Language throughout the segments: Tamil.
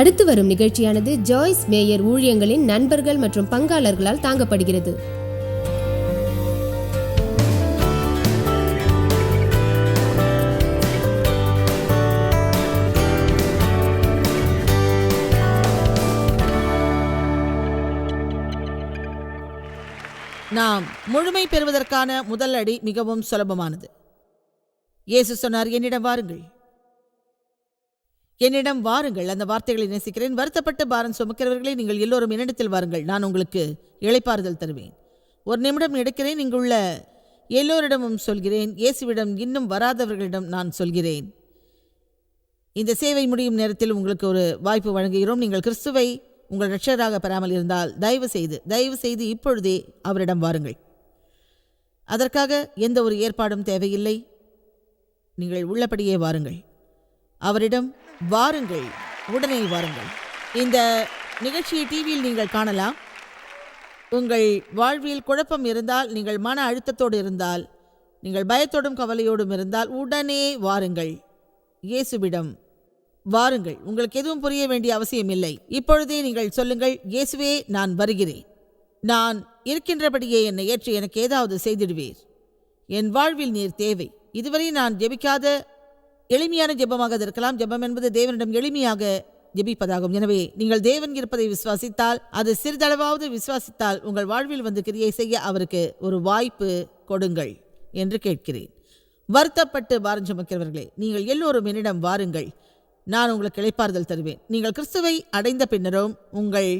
அடுத்து வரும் நிகழ்ச்சியானது ஜாய்ஸ் மேயர் ஊழியங்களின் நண்பர்கள் மற்றும் பங்காளர்களால் தாங்கப்படுகிறது. நாம் முழுமை பெறுவதற்கான முதல் அடி மிகவும் சுலபமானது. இயேசு சொன்னார் என்னிடம் வாருங்கள். என்னிடம் வாருங்கள் அந்த வார்த்தைகளை நேசிக்கிறேன். வருத்தப்பட்டு பாரம் சுமக்கிறவர்களே நீங்கள் எல்லோரும் என்னிடத்தில் வாருங்கள். நான் உங்களுக்கு இழைப்பாறுதல் தருவேன். ஒரு நிமிடம் எடுக்கிறேன் இங்குள்ள எல்லோரிடமும் சொல்கிறேன். இயேசுவிடம் இன்னும் வராதவர்களிடம் நான் சொல்கிறேன். இந்த சேவை முடியும் நேரத்தில் உங்களுக்கு ஒரு வாய்ப்பு வழங்குகிறோம். நீங்கள் கிறிஸ்துவை உங்கள் ரட்சகராக பெறாமல் இருந்தால் தயவு செய்து தயவு செய்து இப்பொழுதே அவரிடம் வாருங்கள். அதற்காக எந்த ஒரு ஏற்பாடும் தேவையில்லை. நீங்கள் உள்ளபடியே வாருங்கள். அவரிடம் வாருங்கள். உடனே வாருங்கள். இந்த நிகழ்ச்சியை டிவியில் நீங்கள் காணலாம். உங்கள் வாழ்வில் குழப்பம் இருந்தால் நீங்கள் மன அழுத்தத்தோடு இருந்தால் நீங்கள் பயத்தோடும் கவலையோடும் இருந்தால் உடனே வாருங்கள். இயேசுவிடம் வாருங்கள். உங்களுக்கு எதுவும் புரிய வேண்டிய அவசியம் இல்லை. இப்பொழுதே நீங்கள் சொல்லுங்கள் இயேசுவே நான் வருகிறேன். நான் இருக்கின்றபடியே என்னை ஏற்று எனக்கு ஏதாவது செய்திடுவீர். என் வாழ்வில் நீர் தேவை. இதுவரை நான் ஜெபிக்காத எளிமையான ஜெபமாக அது இருக்கலாம். ஜெபம் என்பது தேவனிடம் எளிமையாக ஜெபிப்பதாகும். எனவே நீங்கள் தேவன் இருப்பதை விசுவாசித்தால் அது சிறிதளவாவது விசுவாசித்தால் உங்கள் வாழ்வில் வந்து கிரியை செய்ய அவருக்கு ஒரு வாய்ப்பு கொடுங்கள் என்று கேட்கிறேன். வருத்தப்பட்டு பாரம் சுமக்கிறவர்களே நீங்கள் எல்லோரும் என்னிடம் வாருங்கள். நான் உங்களுக்கு இழைப்பாறுதல் தருவேன். நீங்கள் கிறிஸ்துவை அடைந்த பின்னரும் உங்கள்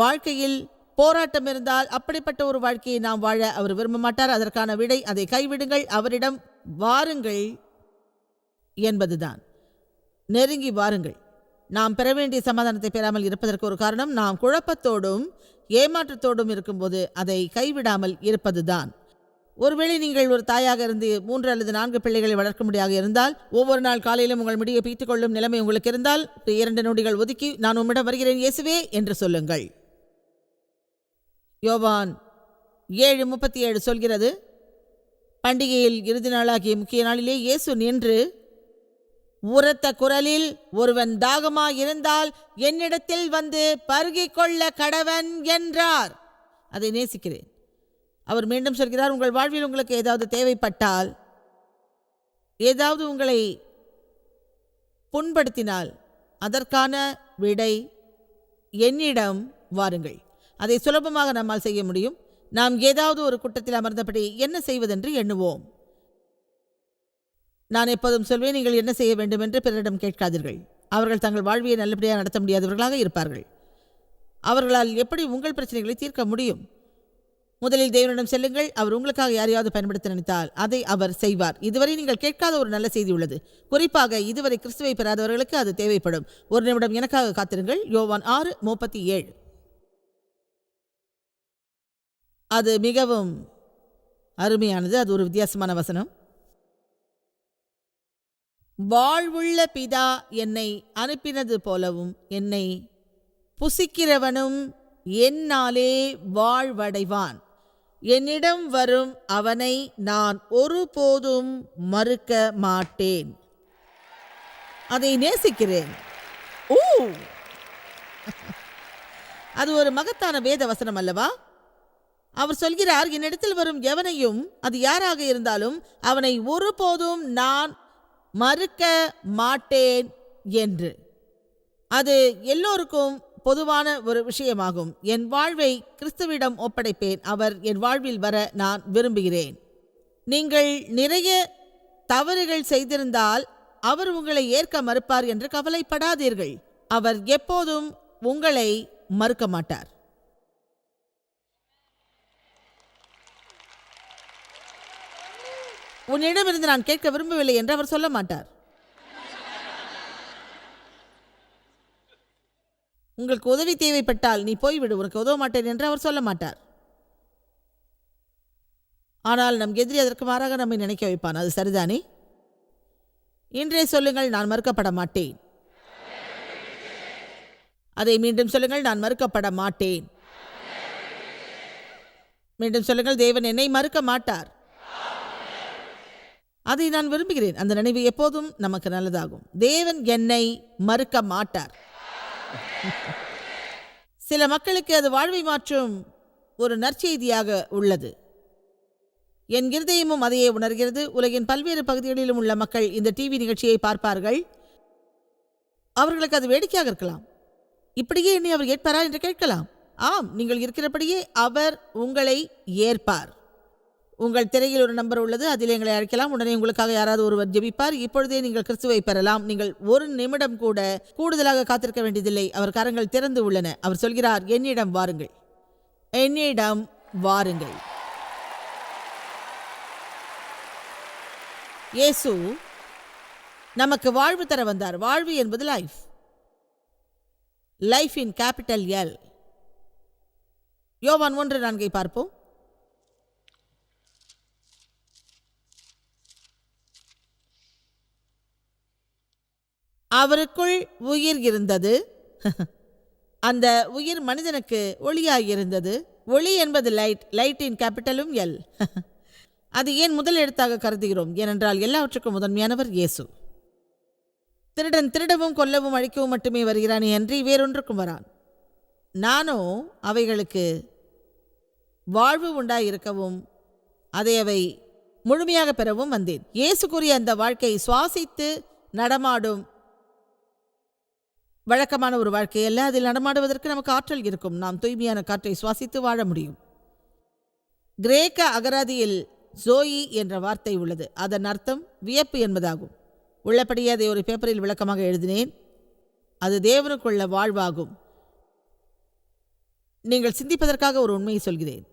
வாழ்க்கையில் போராட்டம் இருந்தால் அப்படிப்பட்ட ஒரு வாழ்க்கையை நாம் வாழ அவர் விரும்ப மாட்டார் அதற்கான விடை அதை கைவிடுங்கள். அவரிடம் வாருங்கள். என்பதுதான். நெருங்கி வாருங்கள். நாம் பெற வேண்டிய சமாதானத்தை பெறாமல் இருப்பதற்கு ஒரு காரணம் நாம் குழப்பத்தோடும் ஏமாற்றத்தோடும் இருக்கும்போது அதை கைவிடாமல் இருப்பதுதான். ஒருவேளை நீங்கள் ஒரு தாயாக இருந்து மூன்று அல்லது நான்கு பிள்ளைகளை வளர்க்க முடியாக இருந்தால் ஒவ்வொரு நாள் காலையிலும் உங்கள் முடியை பீத்துக்கொள்ளும் நிலைமை உங்களுக்கு இருந்தால் இரண்டு நொடிகள் ஒதுக்கி நான் உம்மிடம் வருகிறேன் இயேசுவே என்று சொல்லுங்கள். யோவான் ஏழு முப்பத்தி ஏழு சொல்கிறது பண்டிகையில் இறுதி நாளாகிய முக்கிய நாளிலே இயேசு நின்று உரத்த குரலில் ஒருவன் தாகமாயிருந்தால் என்னிடத்தில் வந்து பருகிக் கொள்ள கடவன் என்றார். அதை நேசிக்கிறேன். அவர் மீண்டும் சொல்கிறார் உங்கள் வாழ்வில் உங்களுக்கு ஏதாவது தேவைப்பட்டால் ஏதாவது உங்களை புண்படுத்தினால் அதற்கான விடை என்னிடம் வாருங்கள். அதை சுலபமாக நம்மால் செய்ய முடியும். நாம் ஏதாவது ஒரு குற்றத்தில் அமர்ந்தபடி என்ன செய்வதென்று எண்ணுவோம். நான் எப்போதும் சொல்வேன் நீங்கள் என்ன செய்ய வேண்டும் என்று பிறரிடம் கேட்காதீர்கள். அவர்கள் தங்கள் வாழ்வியை நல்லபடியாக நடத்த முடியாதவர்களாக இருப்பார்கள். அவர்களால் எப்படி உங்கள் பிரச்சனைகளை தீர்க்க முடியும்? முதலில் தேவனிடம் செல்லுங்கள். அவர் உங்களுக்காக யாரையாவது பயன்படுத்த நினைத்தால் அதை அவர் செய்வார். இதுவரை நீங்கள் கேட்காத ஒரு நல்ல செய்தி உள்ளது. குறிப்பாக இதுவரை கிறிஸ்துவை பெறாதவர்களுக்கு அது தேவைப்படும். ஒரு நிமிடம் எனக்காக காத்திருங்கள். யோவான் ஆறு முப்பத்தி ஏழு. அது மிகவும் அருமையானது. அது ஒரு வித்தியாசமான வசனம். வாழ்வுள்ள பிதா என்னை அனுப்பினது போலவும் என்னை புசிக்கிறவனும் என்னாலே வாழ்வடைவான். என்னிடம் வரும் அவனை நான் ஒருபோதும் மறுக்க மாட்டேன். அதை நேசிக்கிறேன். ஓ அது ஒரு மகத்தான வேத வசனம் அல்லவா? அவர் சொல்கிறார் என்னிடத்தில் வரும் எவனையும் அது யாராக இருந்தாலும் அவனை ஒருபோதும் நான் மறுக்க மாட்டேன் என்று. அது எல்லோருக்கும் பொதுவான ஒரு விஷயமாகும். என் வாழ்வை கிறிஸ்துவிடம் ஒப்படைப்பேன். அவர் என் வாழ்வில் வர நான் விரும்புகிறேன். நீங்கள் நிறைய தவறுகள் செய்திருந்தால் அவர் உங்களை ஏற்க மறுப்பார் என்று கவலைப்படாதீர்கள். அவர் எப்போதும் உங்களை மறுக்க மாட்டார். உன்னிடமிருந்து நான் கேட்க விரும்பவில்லை என்று அவர் சொல்ல மாட்டார். உங்களுக்கு உதவி தேவைப்பட்டால் நீ போய்விடு உனக்கு உதவ மாட்டேன் என்று அவர் சொல்ல மாட்டார். ஆனால் நம் எதிரி அதற்கு மாறாக நம்மை நினைக்க வைப்பான். அது சரிதானே? இன்றே சொல்லுங்கள் நான் மறுக்கப்பட மாட்டேன். அதை மீண்டும் சொல்லுங்கள் நான் மறுக்கப்பட மாட்டேன். மீண்டும் சொல்லுங்கள் தேவன் என்னை மறுக்க மாட்டார். அதை நான் விரும்புகிறேன். அந்த நினைவு எப்போதும் நமக்கு நல்லதாகும். தேவன் என்னை மறுக்க மாட்டார். சில மக்களுக்கு அது வாழ்வை மாற்றும் ஒரு நற்செய்தியாக உள்ளது. என் இருதயமும் அதையே உணர்கிறது. உலகின் பல்வேறு பகுதிகளிலும் உள்ள மக்கள் இந்த டிவி நிகழ்ச்சியை பார்ப்பார்கள். அவர்களுக்கு அது வேடிக்கையாக இருக்கலாம். இப்படியே என்னை அவர் ஏற்பாரா என்று கேட்கலாம். ஆம் நீங்கள் இருக்கிறபடியே அவர் உங்களை ஏற்பார். உங்கள் திரையில் ஒரு நம்பர் உள்ளது அதில் எங்களை அழைக்கலாம். உடனே உங்களுக்காக யாராவது ஒருவர் ஜெபிப்பார். இப்பொழுதே நீங்கள் கிறிஸ்துவை பெறலாம். நீங்கள் ஒரு நிமிடம் கூட கூடுதலாக காத்திருக்க வேண்டியதில்லை. அவர் கரங்கள் திறந்து உள்ளன. அவர் சொல்கிறார் என்னிடம் வாருங்கள். என்னிடம் வாருங்கள். இயேசு நமக்கு வாழ்வு தர வந்தார். வாழ்வு என்பது life. Life in capital L. யோவான் ஒன்று நான்கை பார்ப்போம். அவருக்குள் உயிர் இருந்தது. அந்த உயிர் மனிதனுக்கு ஒளியாயிருந்தது ஒளி என்பது லைட் லைட்டின் கேபிட்டலும் எல். அது ஏன் முதல் எழுத்தாக கருதுகிறோம்? ஏனென்றால் எல்லாவற்றுக்கும் முதன்மையானவர் இயேசு. திருடன் திருடவும் கொல்லவும் அழிக்கவும் மட்டுமே வருகிறானே அன்றி வேறொன்றுக்கும் வரான். நானோ அவைகளுக்கு வாழ்வு உண்டாயிருக்கவும் அதை அவை முழுமையாக பெறவும் வந்தேன். இயேசு கூறிய அந்த வாழ்க்கை சுவாசித்து நடமாடும் வழக்கமான ஒரு வாழ்க்கை அல்ல. அதில் நடமாடுவதற்கு நமக்கு ஆற்றல் இருக்கும். நாம் தூய்மையான காற்றை சுவாசித்து வாழ முடியும். கிரேக்க அகராதியில் ஜோயி என்ற வார்த்தை உள்ளது. அதன் அர்த்தம் வியப்பு என்பதாகும். உள்ளபடியே அதை ஒரு பேப்பரில் விளக்கமாக எழுதினேன். அது தேவனுக்குள்ள வாழ்வாகும். நீங்கள் சிந்திப்பதற்காக ஒரு உண்மையை சொல்கிறேன்.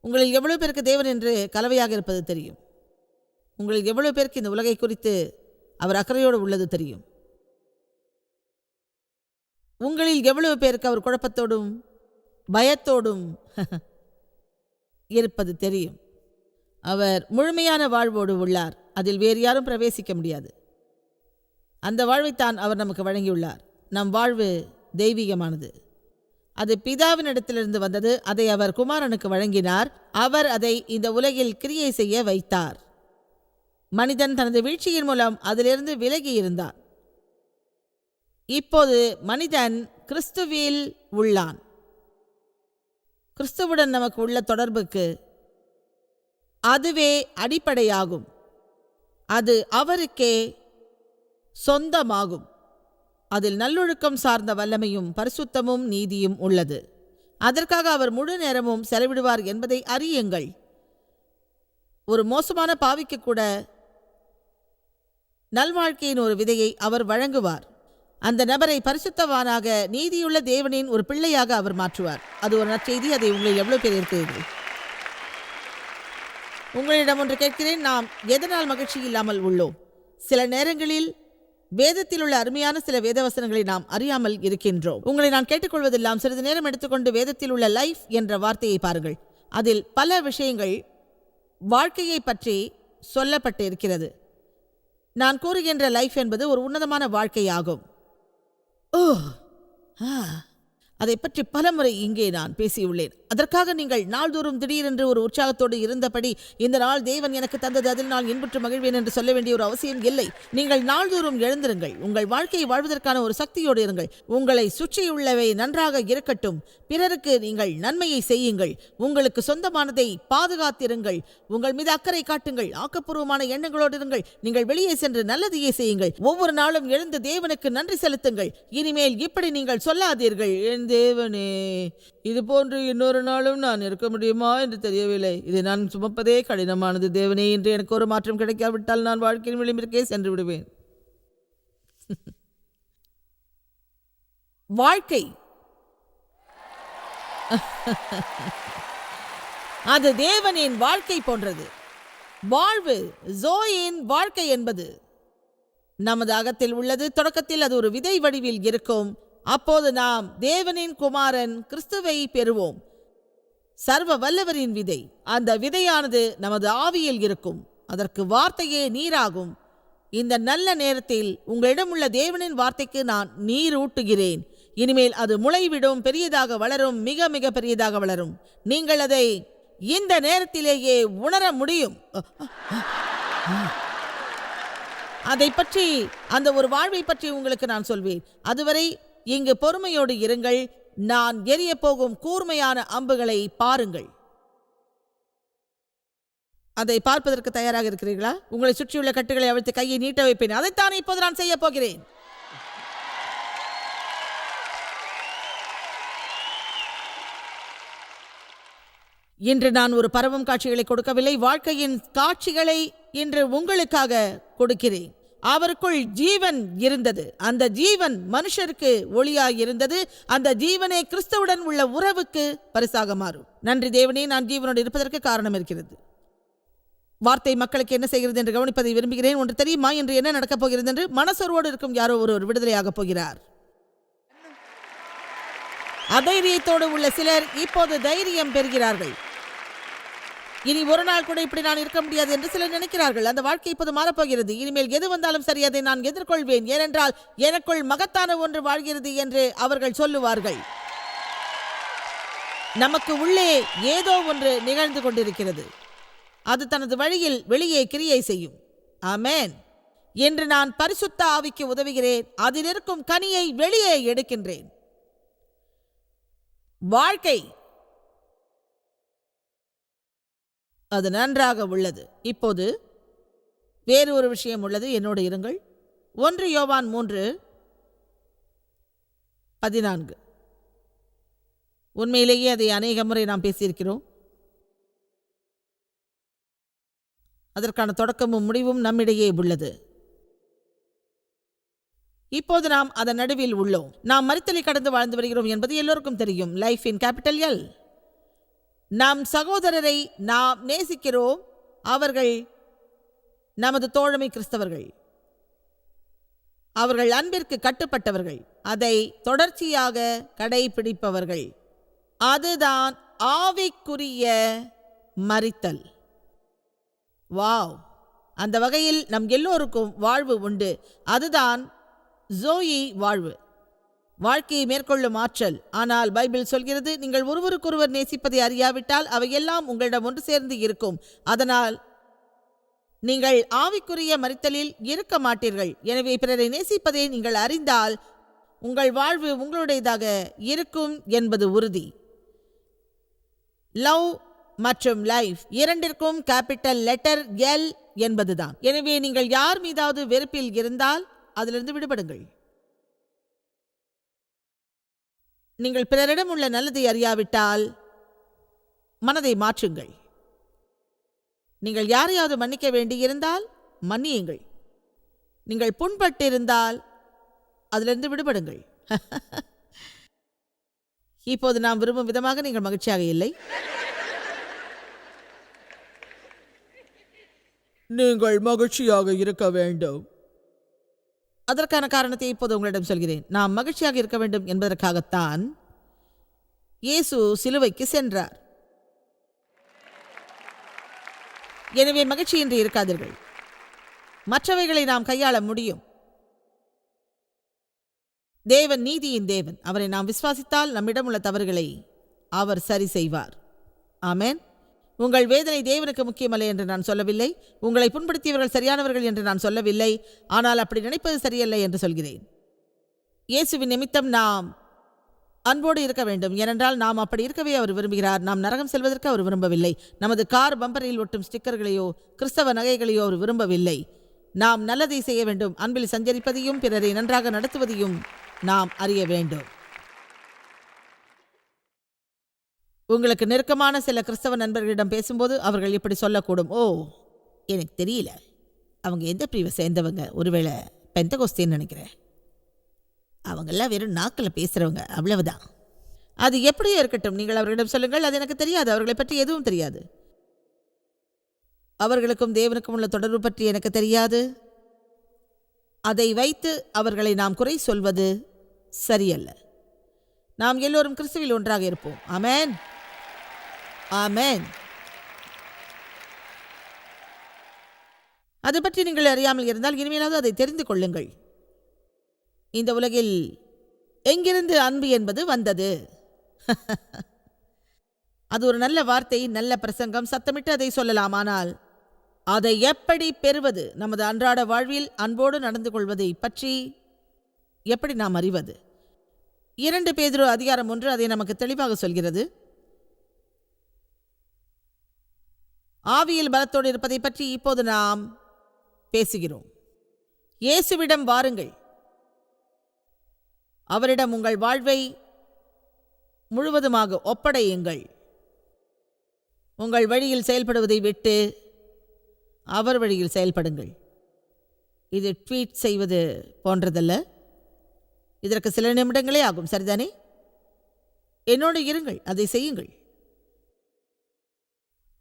உங்களில் எவ்வளவு பேருக்கு தேவன் என்று கலவையாக இருப்பது தெரியும். உங்களில் எவ்வளவு பேருக்கு இந்த உலகை குறித்து அவர் அக்கறையோடு உள்ளது தெரியும். உங்களில் எவ்வளவு பேருக்கு அவர் குழப்பத்தோடும் பயத்தோடும் இருப்பது தெரியும். அவர் முழுமையான வாழ்வோடு உள்ளார். அதில் வேறு யாரும் பிரவேசிக்க முடியாது. அந்த வாழ்வைத்தான் அவர் நமக்கு வழங்கியுள்ளார். நம் வாழ்வு தெய்வீகமானது. அது பிதாவினிடத்திலிருந்து வந்தது. அதை அவர் குமாரனுக்கு வழங்கினார். அவர் அதை இந்த உலகில் கிரியை செய்ய வைத்தார். மனிதன் தனது வீழ்ச்சியின் மூலம் அதிலிருந்து விலகி இருந்தார் இப்போது மனிதன் கிறிஸ்துவில் உள்ளான். கிறிஸ்துவுடன் நமக்கு உள்ள தொடர்புக்கு அதுவே அடிப்படையாகும். அது அவருக்கே சொந்தமாகும். அதில் நல்லொழுக்கம் சார்ந்த வல்லமையும் பரிசுத்தமும் நீதியும் உள்ளது. அதற்காக அவர் முழு நேரமும் செலவிடுவார் என்பதை அறியுங்கள். ஒரு மோசமான பாவிக்கு கூட நல்வாழ்க்கையின் ஒரு விதையை அவர் வழங்குவார். அந்த நபரை பரிசுத்தவானாக நீதியுள்ள தேவனின் ஒரு பிள்ளையாக அவர் மாற்றுவார். அது ஒரு நற்செய்தி. அதை உங்களில் எவ்வளவு பேர் இருக்கிறீர்கள் உங்களிடம் ஒன்று கேட்கிறேன். நாம் எதனால் மகிழ்ச்சி இல்லாமல் உள்ளோம்? சில நேரங்களில் வேதத்தில் உள்ள அருமையான சில வேதவசனங்களை நாம் அறியாமல் இருக்கின்றோம். உங்களை நான் கேட்டுக்கொள்வதெல்லாம் சிறிது நேரம் எடுத்துக்கொண்டு வேதத்தில் உள்ள லைஃப் என்ற வார்த்தையை பாருங்கள். அதில் பல விஷயங்கள் வாழ்க்கையை பற்றி சொல்லப்பட்டு இருக்கிறது நான் கூறுகின்ற லைஃப் என்பது ஒரு உன்னதமான வாழ்க்கையாகும். ஓ ஆ. அதை பற்றி பலமுறை இங்கே நான் பேசியுள்ளேன். அதற்காக நீங்கள் நாள்தோறும் திடீரென்று ஒரு உற்சாகத்தோடு இருந்தபடி இந்த நாள் தேவன் எனக்கு தந்தது அதில் நான் இன்புற்று மகிழ்வேன் என்று சொல்ல வேண்டிய ஒரு அவசியம் இல்லை. நீங்கள் நாள்தோறும் எழுந்திருங்கள். உங்கள் வாழ்க்கையை வாழ்வதற்கான ஒரு சக்தியோடு இருங்கள். உங்களை சுற்றியுள்ளவை நன்றாக இருக்கட்டும். பிறருக்கு நீங்கள் நன்மையை செய்யுங்கள். உங்களுக்கு சொந்தமானதை பாதுகாத்திருங்கள். உங்கள் மீது அக்கறை காட்டுங்கள். ஆக்கப்பூர்வமான எண்ணங்களோடு இருங்கள். நீங்கள் வெளியே சென்று நல்லதையே செய்யுங்கள். ஒவ்வொரு நாளும் எழுந்து தேவனுக்கு நன்றி செலுத்துங்கள். இனிமேல் இப்படி நீங்கள் சொல்லாதீர்கள். என் தேவனே இது போன்று இன்னொரு நாளும் நான் இருக்க முடியுமா என்று தெரியவில்லை. இதை நான் சுமப்பதே கடினமானது. தேவனே என்று எனக்கு ஒரு மாற்றம் கிடைக்காவிட்டால் நான் வாழ்க்கையின் விளிம்பிற்கே சென்று விடுவேன். வாழ்க்கை. அது தேவனின் வாழ்க்கை போன்றது. வாழ்வு ஜோயின் வாழ்க்கை என்பது. நமது அகத்தில் உள்ளது தொடக்கத்தில் அது ஒரு விதை வடிவில் இருக்கும். அப்போது நாம் தேவனின் குமாரன் கிறிஸ்துவை பெறுவோம். சர்வ வல்லவரின் விதை. அந்த விதையானது நமது ஆவியில் இருக்கும். அதற்கு வார்த்தையே நீராகும். இந்த நல்ல நேரத்தில் உங்களிடம் உள்ள தேவனின் வார்த்தைக்கு நான் நீர் ஊட்டுகிறேன் இனிமேல் அது முளைவிடும் பெரியதாக வளரும் மிக மிக பெரியதாக வளரும். நீங்கள் அதை இந்த நேரத்திலேயே உணர முடியும். அதை பற்றி அந்த ஒரு வாழ்வை பற்றி உங்களுக்கு நான் சொல்வேன். அதுவரை இங்கு பொறுமையோடு இருங்கள். நான் எரிய போகும் கூர்மையான அம்புகளை பாருங்கள். அதை பார்ப்பதற்கு தயாராக இருக்கிறீர்களா? உங்களை சுற்றியுள்ள கட்டுகளை அவிழ்த்து கையை நீட்ட வைப்பேன். அதைத்தான் இப்போது நான் செய்ய போகிறேன். இன்று நான் ஒரு பரவும் காட்சிகளை கொடுக்கவில்லை. வாழ்க்கையின் காட்சிகளை இன்று உங்களுக்காக கொடுக்கிறேன். அவருக்குள் ஜீவன் இருந்தது. அந்த ஜீவன் மனுஷருக்கு ஒளியாய் இருந்தது அந்த ஜீவனே கிறிஸ்துவுடன் உள்ள உறவுக்கு பரிசாக மாறும். நன்றி தேவனே நான் ஜீவனோடு இருப்பதற்கு காரணம் இருக்கிறது. வார்த்தை மக்களுக்கு என்ன செய்கிறது என்று கவனிப்பதை விரும்புகிறேன். ஒன்று தெரியுமா? என்று என்ன நடக்கப் போகிறது என்று மனசோர்வோடு இருக்கும் யாரோ ஒருவர் விடுதலையாகப் போகிறார். அதைரியத்தோடு உள்ள சிலர் இப்போது தைரியம் பெறுகிறார்கள். இனி ஒரு நாள் கூட இப்படி நான் இருக்க முடியாது என்று சிலர் நினைக்கிறார்கள். அந்த வாழ்க்கை இப்போது மாறப்போகிறது. இனிமேல் எது வந்தாலும் சரி அதை நான் எதிர்கொள்வேன். ஏனென்றால் எனக்குள் மகத்தான ஒன்று வாழ்கிறது என்று அவர்கள் சொல்லுவார்கள். நமக்கு உள்ளே ஏதோ ஒன்று நிகழ்ந்து கொண்டிருக்கிறது. அது தனது வழியில் வெளியே கிரியை செய்யும். ஆமேன். என்று நான் பரிசுத்த ஆவிக்கு உதவுகிறேன். அதில் இருக்கும் கனியை வெளியே எடுக்கின்றேன். வாழ்க்கை அது நன்றாக உள்ளது. இப்போது வேறு ஒரு விஷயம் உள்ளது. என்னோடு இருங்கள். ஒன்று யோவான் மூன்று பதினான்கு. உண்மையிலேயே அதை அநேக முறை நாம் பேசியிருக்கிறோம். அதற்கான தொடக்கமும் முடிவும் நம்மிடையே உள்ளது. இப்போது நாம் அதன் நடுவில் உள்ளோம். நாம் மறுத்தலை கடந்து வாழ்ந்து வருகிறோம் என்பது எல்லோருக்கும் தெரியும். லைஃப் இன் கேபிட்டல் எல் நம் சகோதரரை நாம் நேசிக்கிறோம் அவர்கள் நமது தோழமை கிறிஸ்தவர்கள். அவர்கள் அன்பிற்கு கட்டுப்பட்டவர்கள். அதை தொடர்ச்சியாக கடைபிடிப்பவர்கள். அதுதான் ஆவிக்குரிய மறித்தல் வாவ்! அந்த வகையில் நம் எல்லோருக்கும் வாழ்வு உண்டு. அதுதான் ஜோயி வாழ்வு. வாழ்க்கையை மேற்கொள்ளும் ஆற்றல். ஆனால் பைபிள் சொல்கிறது நீங்கள் ஒருவருக்கொருவர் நேசிப்பதை அறியாவிட்டால் அவையெல்லாம் உங்களிடம் ஒன்று சேர்ந்து இருக்கும். அதனால் நீங்கள் ஆவிக்குரிய மறித்தலில் இருக்க மாட்டீர்கள். எனவே பிறரை நேசிப்பதை நீங்கள் அறிந்தால் உங்கள் வாழ்வு உங்களுடையதாக இருக்கும் என்பது உறுதி. லவ் மற்றும் லைஃப் இரண்டிற்கும் கேபிட்டல் லெட்டர் எல் என்பதுதான். எனவே நீங்கள் யார் மீதாவது வெறுப்பில் இருந்தால் அதிலிருந்து விடுபடுங்கள். நீங்கள் பிறரிடம் உள்ள நல்லதை அறியாவிட்டால் மனதை மாற்றுங்கள். நீங்கள் யாரையாவது மன்னிக்க வேண்டியிருந்தால் மன்னியுங்கள். நீங்கள் புண்பட்டிருந்தால் அதிலிருந்து விடுபடுங்கள். இப்போது நாம் விரும்பும் விதமாக நீங்கள் மகிழ்ச்சியாக இல்லை. நீங்கள் மகிழ்ச்சியாக இருக்க வேண்டும். அதற்கான காரணத்தை இப்போது உங்களிடம் சொல்கிறேன். நாம் மகிழ்ச்சியாக இருக்க வேண்டும் என்பதற்காகத்தான் இயேசு சிலுவைக்கு சென்றார். எனவே மகிழ்ச்சியின்றி இருக்காதீர்கள். மற்றவைகளை நாம் கையாள முடியும். தேவன் நீதியின் தேவன். அவரை நாம் விசுவாசித்தால் நம்மிடம் உள்ள தவறுகளை அவர் சரி செய்வார். ஆமேன். உங்கள் வேதனை தேவனுக்கு முக்கியமல்ல என்று நான் சொல்லவில்லை. உங்களை புண்படுத்தியவர்கள் சரியானவர்கள் என்று நான் சொல்லவில்லை. ஆனால் அப்படி நினைப்பது சரியல்ல என்று சொல்கிறேன். இயேசுவின் நிமித்தம் நாம் அன்போடு இருக்க வேண்டும். ஏனென்றால் நாம் அப்படி இருக்கவே அவர் விரும்புகிறார். நாம் நரகம் செல்வதற்கு அவர் விரும்பவில்லை. நமது கார் பம்பரில் ஒட்டும் ஸ்டிக்கர்களையோ கிறிஸ்தவ நகைகளையோ அவர் விரும்பவில்லை. நாம் நல்லதை செய்ய வேண்டும். அன்பில் சஞ்சரிப்பதையும் பிறரை நன்றாக நடத்துவதையும் நாம் அறிய வேண்டும். உங்களுக்கு நெருக்கமான சில கிறிஸ்தவ நண்பர்களிடம் பேசும்போது அவர்கள் இப்படி சொல்லக்கூடும். ஓ எனக்கு தெரியல. அவங்க எந்த பிரிவை சேர்ந்தவங்க? ஒருவேளை பெந்தகோஸ்தின்னு நினைக்கிறேன். அவங்கெல்லாம் வெறும் நாக்கில் பேசுகிறவங்க அவ்வளவுதான். அது எப்படியோ இருக்கட்டும். நீங்கள் அவர்களிடம் சொல்லுங்கள். அது எனக்கு தெரியாது. அவர்களை பற்றி எதுவும் தெரியாது. அவர்களுக்கும் தேவனுக்கும் உள்ள தொடர்பு பற்றி எனக்கு தெரியாது. அதை வைத்து அவர்களை நாம் குறை சொல்வது சரியல்ல. நாம் எல்லோரும் கிறிஸ்துவில் ஒன்றாக இருப்போம். அமேன் ஆமேன். அது பற்றி நீங்கள் அறியாமல் இருந்தால் இனிமேலாவது அதை தெரிந்து கொள்ளுங்கள். இந்த உலகில் எங்கிருந்து அன்பு என்பது வந்தது? அது ஒரு நல்ல வார்த்தை நல்ல பிரசங்கம். சத்தமிட்டு அதை சொல்லலாம். ஆனால் அதை எப்படி பெறுவது? நமது அன்றாட வாழ்வில் அன்போடு நடந்து கொள்வதை பற்றி எப்படி நாம் அறிவது? இரண்டு பேதிரோ அதிகாரம் ஒன்று அதை நமக்கு தெளிவாக சொல்கிறது. ஆவியில் பலத்தோடு இருப்பதை பற்றி இப்போது நாம் பேசுகிறோம். இயேசுவிடம் வாருங்கள். அவரிடம் உங்கள் வாழ்வை முழுவதுமாக ஒப்படையுங்கள். உங்கள் வழியில் செயல்படுவதை விட்டு அவர் வழியில் செயல்படுங்கள். இது ட்வீட் செய்வது போன்றதல்ல. இதற்கு சில நிமிடங்களே ஆகும் சரிதானே? என்னோடு இருங்கள் அதை செய்யுங்கள்.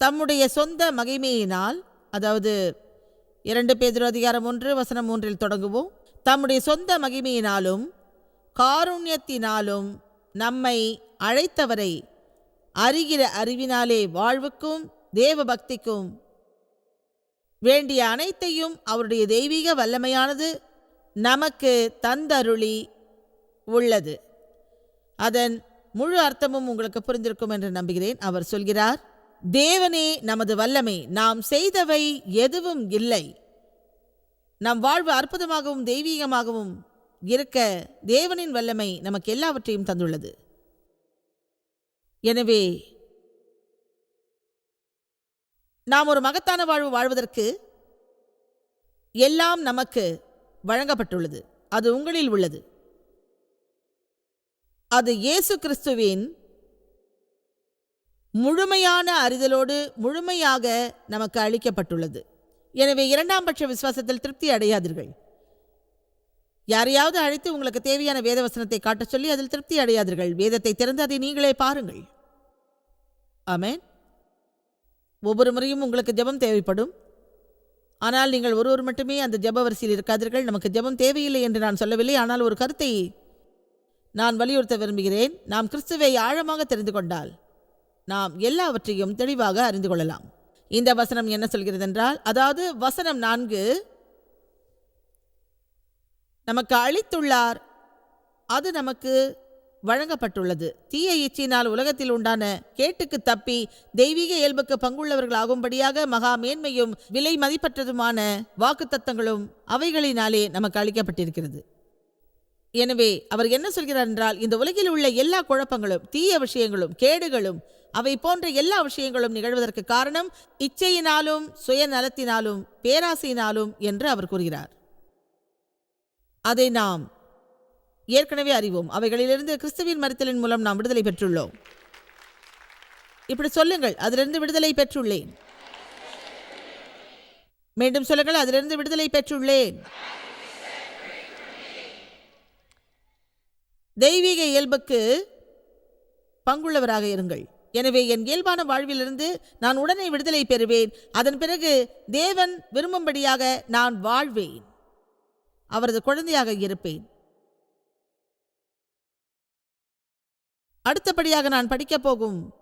தம்முடைய சொந்த மகிமையினால் அதாவது இரண்டு பேதுரு அதிகாரம் ஒன்று வசனம் மூன்றில் தொடங்குவோம். தம்முடைய சொந்த மகிமையினாலும் காருண்யத்தினாலும் நம்மை அழைத்தவரை அறிகிற அறிவினாலே வாழ்வுக்கும் தேவ பக்திக்கும் வேண்டிய அனைத்தையும் அவருடைய தெய்வீக வல்லமையானது நமக்கு தந்தருளி உள்ளது. அதன் முழு அர்த்தமும் உங்களுக்கு புரிந்திருக்கும் என்று நம்புகிறேன். அவர் சொல்கிறார் தேவனே நமது வல்லமை நாம் செய்தவை எதுவும் இல்லை. நம் வாழ்வு அற்புதமாகவும் தெய்வீகமாகவும் இருக்க தேவனின் வல்லமை நமக்கு எல்லாவற்றையும் தந்துள்ளது. எனவே நாம் ஒரு மகத்தான வாழ்வு வாழ்வதற்கு எல்லாம் நமக்கு வழங்கப்பட்டுள்ளது. அது உங்களில் உள்ளது. அது இயேசு கிறிஸ்துவின் முழுமையான அறிதலோடு முழுமையாக நமக்கு அளிக்கப்பட்டுள்ளது. எனவே இரண்டாம் பட்ச விசுவாசத்தில் திருப்தி அடையாதீர்கள். யாரையாவது அழைத்து உங்களுக்கு தேவையான வேதவசனத்தை காட்டச் சொல்லி அதில் திருப்தி அடையாதீர்கள். வேதத்தை திறந்து அதை நீங்களே பாருங்கள். ஆமேன். ஒவ்வொரு முறையும் உங்களுக்கு ஜெபம் தேவைப்படும். ஆனால் நீங்கள் ஒருவர் மட்டுமே அந்த ஜப வரிசையில் இருக்காதீர்கள். நமக்கு ஜெபம் தேவையில்லை என்று நான் சொல்லவில்லை. ஆனால் ஒரு கருத்தை நான் வலியுறுத்த விரும்புகிறேன். நாம் கிறிஸ்துவை ஆழமாக தெரிந்து கொண்டால் நாம் எல்லாவற்றையும் தெளிவாக அறிந்து கொள்ளலாம். இந்த வசனம் என்ன சொல்கிறது என்றால் அதாவது வசனம் நான்கு நமக்கு அளித்துள்ளார் அது நமக்கு வழங்கப்பட்டுள்ளது. தீய இச்சையினால் உலகத்தில் உண்டான கேட்டுக்கு தப்பி தெய்வீக இயல்புக்கு பங்குள்ளவர்களாகும்படியாக மகா மேன்மையும் விலை மதிப்பற்றதுமான வாக்குத்தத்தங்களும் அவைகளினாலே நமக்கு அளிக்கப்பட்டிருக்கிறது. எனவே அவர் என்ன சொல்கிறார் என்றால் இந்த உலகில் உள்ள எல்லா குழப்பங்களும் தீய விஷயங்களும் கேடுகளும் அவை போன்ற எல்லா விஷயங்களும் நிகழ்வதற்கு காரணம் இச்சையினாலும் சுயநலத்தினாலும் பேராசையினாலும் என்று அவர் கூறுகிறார். அதை நாம் ஏற்கனவே அறிவோம். அவைகளிலிருந்து கிறிஸ்துவின் மறுத்தலின் மூலம் நாம் விடுதலை பெற்றுள்ளோம். இப்படி சொல்லுங்கள் அதிலிருந்து விடுதலை பெற்றுள்ளேன். மீண்டும் சொல்லுங்கள் அதிலிருந்து விடுதலை பெற்றுள்ளேன். தெய்வீக இயல்புக்கு பங்குள்ளவராக இருங்கள். எனவே என் இயல்பான வாழ்விலிருந்து நான் உடனே விடுதலை பெறுவேன். அதன் பிறகு தேவன் விரும்பும்படியாக நான் வாழ்வேன். அவரது குழந்தையாக இருப்பேன். அடுத்தபடியாக நான் படிக்கப் போகும்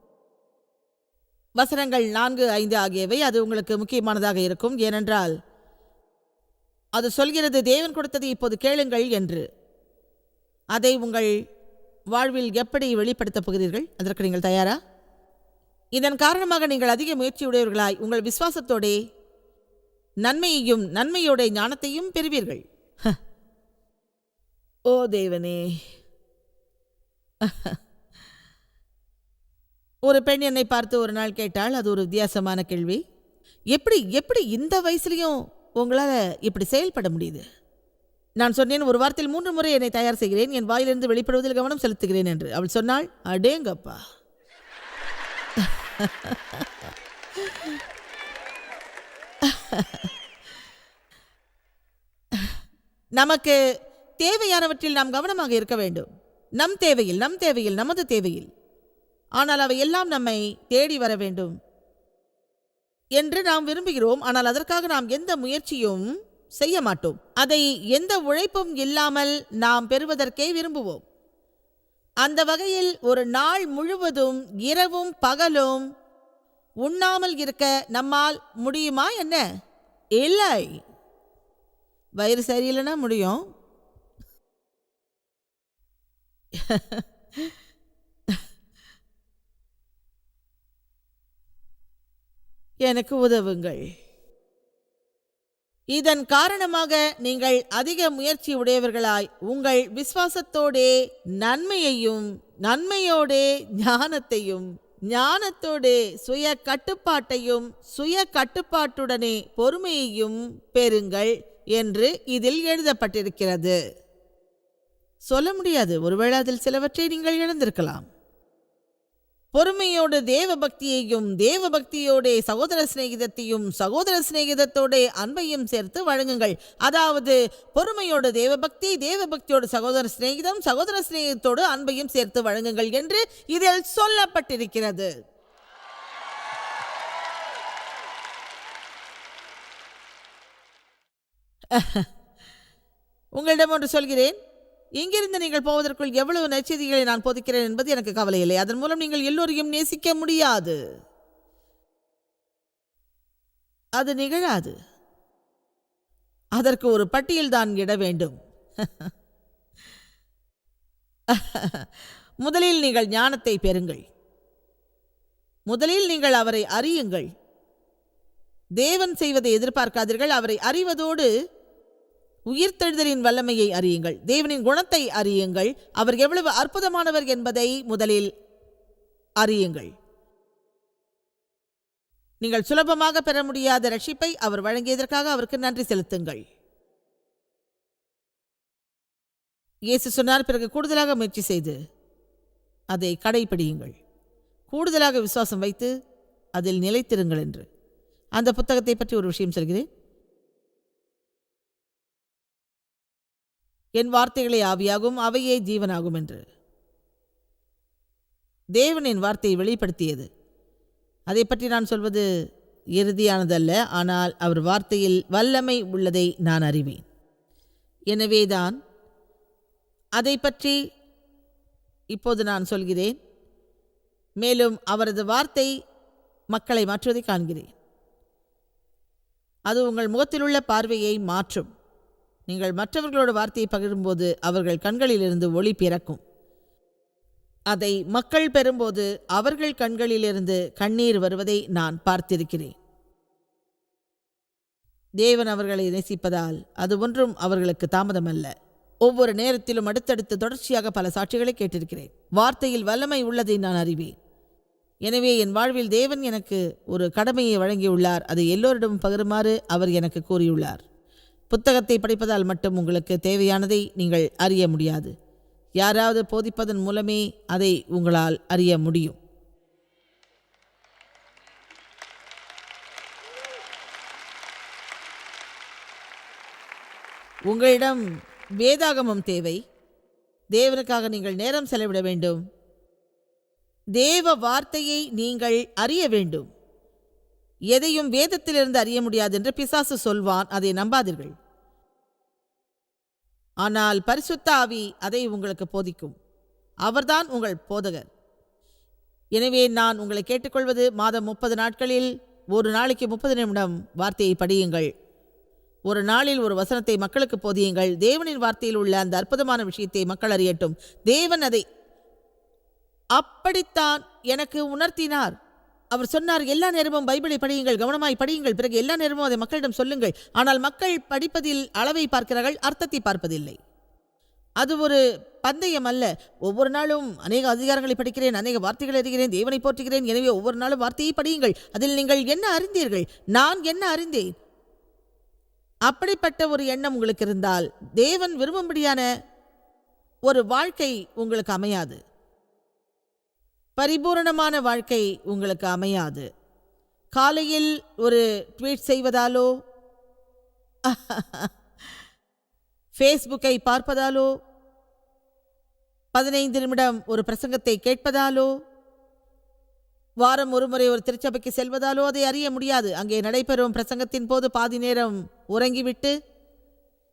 வசனங்கள் நான்கு ஐந்து ஆகியவை அது உங்களுக்கு முக்கியமானதாக இருக்கும். ஏனென்றால் அது சொல்கிறது தேவன் கொடுத்தது இப்போது கேளுங்கள் என்று. அதை உங்கள் வாழ்வில் எப்படி வெளிப்படுத்தப் போகிறீர்கள்? அதற்கு நீங்கள் தயாரா? இதன் காரணமாக நீங்கள் அதிக முயற்சியுடையவர்களாய் உங்கள் விசுவாசத்தோடே நன்மையையும் நன்மையோட ஞானத்தையும் பெறுவீர்கள். ஹ. ஓ தேவனே. ஒரு பெண் என்னை பார்த்து ஒரு நாள் கேட்டால் அது ஒரு வித்தியாசமான கேள்வி. எப்படி எப்படி இந்த வயசுலையும் உங்களால் இப்படி செயல்பட முடியுது? நான் சொன்னேன் ஒரு வாரத்தில் மூன்று முறை என்னை தயார் செய்கிறேன் என் வாயிலிருந்து வெளிப்படுவதில் கவனம் செலுத்துகிறேன் என்று. அவள் சொன்னாள் அடேங்கப்பா. நமக்கு தேவையானவற்றில் நாம் கவனமாக இருக்க வேண்டும். நம் தேவையில் நம் தேவையில் நமது தேவையில். ஆனால் அவை எல்லாம் நம்மை தேடி வர வேண்டும். என்று நாம் விரும்புகிறோம். ஆனால் அதற்காக நாம் எந்த முயற்சியும் செய்ய மாட்டோம். அதை எந்த உழைப்பும் இல்லாமல் நாம் பெறுவதற்கே விரும்புவோம். அந்த வகையில் ஒரு நாள் முழுவதும் இரவும் பகலும் உண்ணாமல் இருக்க நம்மால் முடியுமா என்ன? இல்லை. வயிறு சரியில்லைன்னா முடியும். எனக்கு உதவுங்கள். இதன் காரணமாக நீங்கள் அதிக முயற்சி உடையவர்களாய் உங்கள் விசுவாசத்தோடே நன்மையையும் நன்மையோடே ஞானத்தையும் ஞானத்தோடே சுய கட்டுப்பாட்டையும் சுய கட்டுப்பாட்டுடனே பொறுமையையும் பெறுங்கள் என்று இதில் எழுதப்பட்டிருக்கிறது. சொல்ல முடியாது. ஒருவேளை அதில் சிலவற்றை நீங்கள் இழந்திருக்கலாம் பொறுமையோடு தேவ பக்தியையும் தேவ சகோதர சிநேகிதத்தையும் சகோதர சிநேகிதத்தோடே அன்பையும் சேர்த்து வழங்குங்கள். அதாவது பொறுமையோடு தேவ பக்தி தேவ சகோதர சிநேகிதம் சகோதர சிநேகிதத்தோடு அன்பையும் சேர்த்து வழங்குங்கள் என்று இதில் சொல்லப்பட்டிருக்கிறது. உங்களிடம் ஒன்று சொல்கிறேன். இங்கிருந்து நீங்கள் போவதற்குள் எவ்வளவு நற்செய்திகளை நான் போதிக்கிறேன் என்பது எனக்கு கவலை இல்லை. அதன் மூலம் நீங்கள் எல்லோரையும் நேசிக்க முடியாது. அது நிகழாது. அதற்கு ஒரு பட்டியல் தான் இட வேண்டும். முதலில் நீங்கள் ஞானத்தை பெறுங்கள். முதலில் நீங்கள் அவரை அறியுங்கள். தேவன் செய்வதை எதிர்பார்க்காதீர்கள். அவரை அறிவதோடு உயிர்த்தெழுதலின் வல்லமையை அறியுங்கள். தேவனின் குணத்தை அறியுங்கள். அவர் எவ்வளவு அற்புதமானவர் என்பதை முதலில் அறியுங்கள். நீங்கள் சுலபமாக பெற முடியாத ரட்சிப்பை அவர் வழங்கியதற்காக அவருக்கு நன்றி செலுத்துங்கள். இயேசு சொன்னார் பிறகு கூடுதலாக முயற்சி செய்து அதை கடைபிடியுங்கள் கூடுதலாக விசுவாசம் வைத்து அதில் நிலைத்திருங்கள் என்று. அந்த புத்தகத்தை பற்றி ஒரு விஷயம் சொல்கிறேன். என் வார்த்தைகளே ஆவியாகும் அவையே ஜீவனாகும் என்று தேவனின் வார்த்தையை வெளிப்படுத்தியது. அதை பற்றி நான் சொல்வது இறுதியானதல்ல ஆனால் அவர் வார்த்தையில் வல்லமை உள்ளதை நான் அறிவேன். எனவேதான் அதை பற்றி இப்போது நான் சொல்கிறேன். மேலும் அவரது வார்த்தை மக்களை மாற்றுவதை காண்கிறேன். அது உங்கள் முகத்தில் உள்ள பார்வையை மாற்றும். நீங்கள் மற்றவர்களோட வார்த்தையை பகிரும்போது அவர்கள் கண்களிலிருந்து ஒளி பிறக்கும். அதை மக்கள் பெறும்போது அவர்கள் கண்களிலிருந்து கண்ணீர் வருவதை நான் பார்த்திருக்கிறேன். தேவன் அவர்களை நேசிப்பதால் அது ஒன்றும் அவர்களுக்கு தாமதமல்ல. ஒவ்வொரு நேரத்திலும் அடுத்தடுத்து தொடர்ச்சியாக பல சாட்சிகளை கேட்டிருக்கிறேன். வார்த்தையில் வல்லமை உள்ளதை நான் அறிவேன். எனவே என் வாழ்வில் தேவன் எனக்கு ஒரு கடமையை வழங்கியுள்ளார். அதை எல்லோரிடமும் பகிருமாறு அவர் எனக்கு கூறியுள்ளார். புத்தகத்தை படிப்பதால் மட்டும் உங்களுக்கு தேவையானதை நீங்கள் அறிய முடியாது. யாராவது போதிப்பதன் மூலமே அதை உங்களால் அறிய முடியும். உங்களிடம் வேதாகமம் தேவை. தேவனுக்காக நீங்கள் நேரம் செலவிட வேண்டும். தேவ வார்த்தையை நீங்கள் அறிய வேண்டும். எதையும் வேதத்திலிருந்து அறிய முடியாது என்று பிசாசு சொல்வான் அதை நம்பாதீர்கள். ஆனால் பரிசுத்த ஆவி அதை உங்களுக்கு போதிக்கும். அவர்தான் உங்கள் போதகர். எனவே நான் உங்களை கேட்டுக்கொள்வது மாதம் முப்பது நாட்களில் ஒரு நாளைக்கு முப்பது நிமிடம் வார்த்தையை படியுங்கள். ஒரு நாளில் ஒரு வசனத்தை மக்களுக்கு போதியுங்கள். தேவனின் வார்த்தையில் உள்ள அந்த அற்புதமான விஷயத்தை மக்கள் அறியட்டும். தேவன் அதை அப்படித்தான் எனக்கு உணர்த்தினார். அவர் சொன்னார் எல்லா நேரமும் பைபிளை படியுங்கள் கவனமாய் படியுங்கள். பிறகு எல்லா நேரமும் அதை மக்களிடம் சொல்லுங்கள். ஆனால் மக்கள் படிப்பதில் அளவை பார்க்கிறார்கள் அர்த்தத்தை பார்ப்பதில்லை. அது ஒரு பந்தயம் அல்ல. ஒவ்வொரு நாளும் அநேக அதிகாரங்களை படிக்கிறேன் அநேக வார்த்தைகளை அறிகிறேன் தேவனை போற்றுகிறேன். எனவே ஒவ்வொரு நாளும் வார்த்தையை படியுங்கள். அதில் நீங்கள் என்ன அறிந்தீர்கள்? நான் என்ன அறிந்தேன்? அப்படிப்பட்ட ஒரு எண்ணம் உங்களுக்கு இருந்தால் தேவன் விரும்பும்படியான ஒரு வாழ்க்கை உங்களுக்கு அமையாது. பரிபூரணமான வாழ்க்கை உங்களுக்கு அமையாது. காலையில் ஒரு ட்வீட் செய்வதாலோ ஃபேஸ்புக்கை பார்ப்பதாலோ பதினைந்து நிமிடம் ஒரு பிரசங்கத்தை கேட்பதாலோ வாரம் ஒருமுறை ஒரு திருச்சபைக்கு செல்வதாலோ அதை அறிய முடியாது. அங்கே நடைபெறும் பிரசங்கத்தின் போது பாதி நேரம் உறங்கிவிட்டு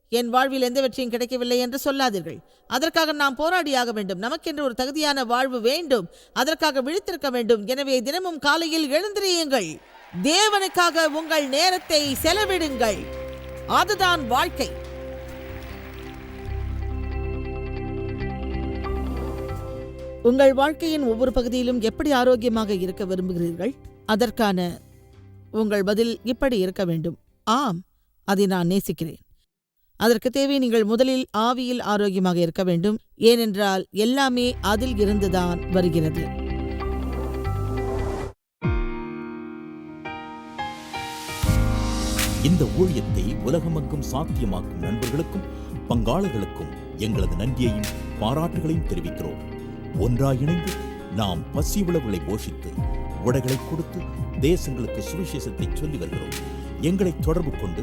என் வாழ்வில் எந்த வெற்றியும் கிடைக்கவில்லை என்று சொல்லாதீர்கள். அதற்காக நாம் போராடியாக வேண்டும். நமக்கென்று ஒரு தகுதியான வாழ்வு வேண்டும். அதற்காக விழித்திருக்க வேண்டும். எனவே தினமும் காலையில் எழுந்திரியுங்கள். தேவனுக்காக உங்கள் நேரத்தை செலவிடுங்கள். அதுதான் வாழ்க்கை. உங்கள் வாழ்க்கையின் ஒவ்வொரு பகுதியிலும் எப்படி ஆரோக்கியமாக இருக்க விரும்புகிறீர்கள்? அதற்கான உங்கள் பதில் இப்படி இருக்க வேண்டும். ஆம் அதை நான் நேசிக்கிறேன். அதற்கு தேவை நீங்கள் முதலில் ஆவியில் ஆரோக்கியமாக இருக்க வேண்டும். ஏனென்றால் எல்லாமே அதில் இருந்துதான் வருகிறது. இந்த ஊழியத்தை உலகமெங்கும் சாத்தியமாக்கும் நண்பர்களுக்கும் பங்காளர்களுக்கும் எங்களது நன்றியையும் பாராட்டுகளையும் தெரிவிக்கிறோம். ஒன்றாக இணைந்து நாம் பசி உழவுகளை போஷித்து உடைகளை கொடுத்து தேசங்களுக்கு சுவிசேஷத்தை சொல்லி வருகிறோம். எங்களை தொடர்பு கொண்டு